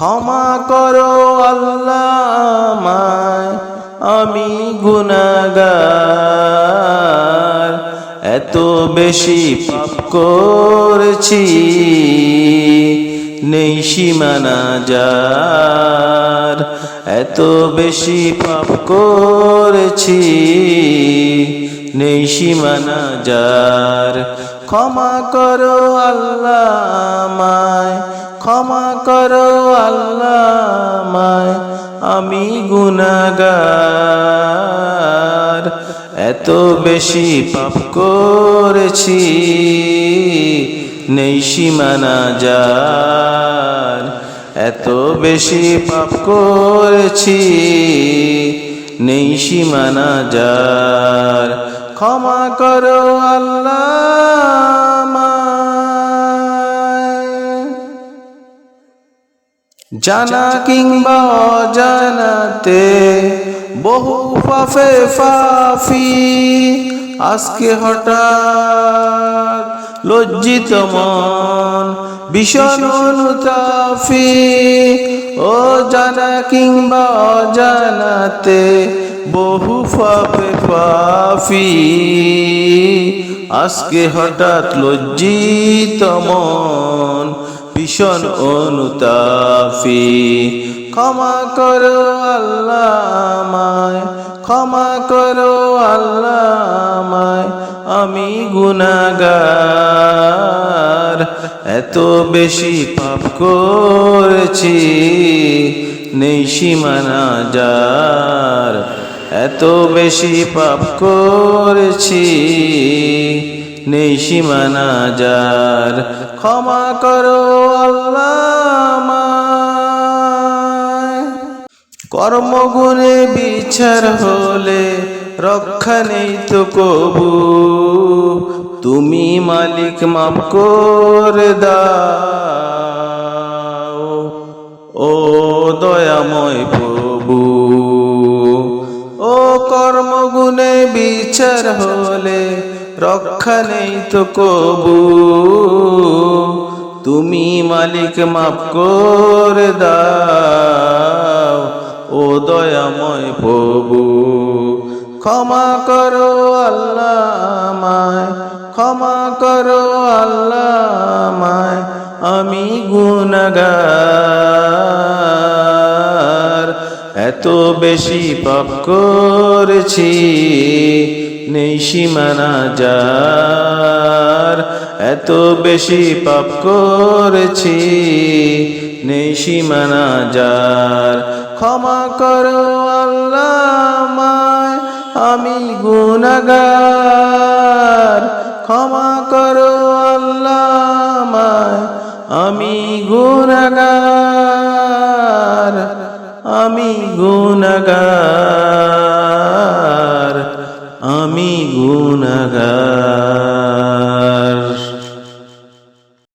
ক্ষমা করো আল্লাহ আমি গুনাগার এত বেশি পাপ করেছি, নেই সীমানা যার। এত বেশি পাপ করেছি, নেই সীমানা যার। ক্ষমা করো আল্লাহ আমায়, ক্ষমা করো আল্লাহ মায় আমি গুনাগার এত বেশি পাপ করেছি, নেই সীমানা যার। এত বেশি পাপ করেছি, নেই সীমানা যার। ক্ষমা করো আল্লাহ জানা কিংবা অজানাতে বহু ফাফে ফাফি। আজকে হঠাৎ লজ্জিত মন, ভীষণ অনুতাফি ও জানা কিংবা অজানাতে বহু ফাফে ফাফি। আজকে হঠাৎ লজ্জিত মন ভীষণ অনুতাফি ক্ষমা করো আল্লাহ আমায়, ক্ষমা করো আল্লাহ আমায়, আমি গুনাগার এত বেশি পাপ করেছি, নেই সীমানা যার। এত বেশি পাপ করেছি নেই সীমানা যার। ক্ষমা করো আমায়। কর্মগুণে বিচার হলে রক্ষা নেই তো কবু। তুমি মালিক মাফ করে দাও, ও দয়াময় প্রভু। ও কর্মগুণে বিচার হলে রক্ষা নেই তো কবু। তুমি মালিক মাফ করে দাও, ও দয়াময় প্রভু। ক্ষমা করো আল্লাহ আমায়, ক্ষমা করো আল্লাহ আমায়, আমি গুনাগার এত বেশি পাপ করেছি, নেই সীমানা যার। এত বেশি পাপ করেছি, নেই সীমানা যার। ক্ষমা করো আল্লাহ আমি গুনাগার। ক্ষমা করো আল্লাহ আমি গুনাগার